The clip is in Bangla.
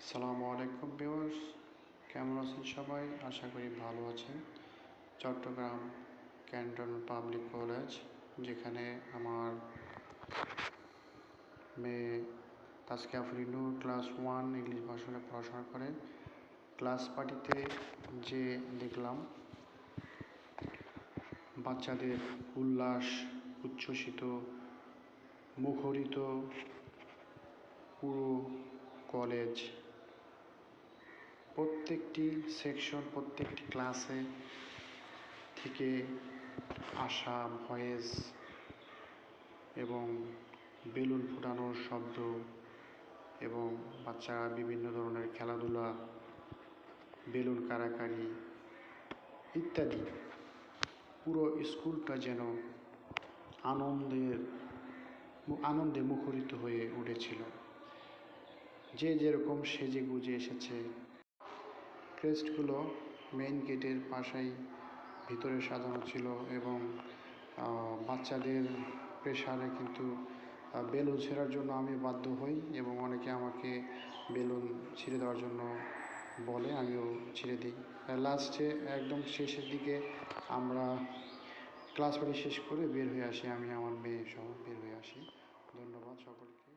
আসসালামু আলাইকুম ভিউয়ার্স। কেমন আছেন সবাই? আশা করি ভালো আছেন। চট্টগ্রাম ক্যান্টন পাবলিক কলেজ, যেখানে আমার মেয়ে Taskia Afrinur class one English ভাষণে পড়াশোনা করে। ক্লাস পার্টিতে যে দেখলাম, বাচ্চাদের উল্লাস, উচ্ছ্বসিত, মুখরিত পুরো কলেজ প্রত্যেকটি সেকশন প্রত্যেকটি ক্লাসে থেকে আসা ভয়েস এবং বেলুন ফুটানোর শব্দ এবং বাচ্চারা বিভিন্ন ধরনের খেলাধুলা, বেলুন কাড়াকাড়ি ইত্যাদি। পুরো স্কুলটা যেন আনন্দের আনন্দে মুখরিত হয়ে উঠেছিল। যে যেরকম সেজে গুজে এসেছে ক্রেস্টগুলো মেইন গেটের পাশেই ভিতরে সাজানো ছিল এবং বাচ্চাদের প্রেশারে কিন্তু বেলুন ছেঁড়ার জন্য আমি বাধ্য হই এবং অনেকে আমাকে বেলুন ছিঁড়ে দেওয়ার জন্য বলে, আমিও ছিঁড়ে দিই। লাস্টে একদম শেষের দিকে আমরা ক্লাস বাড়ি শেষ করে বের হয়ে আসি, আমি আমার মেয়ে সহ বের হয়ে আসি। ধন্যবাদ সকলকে।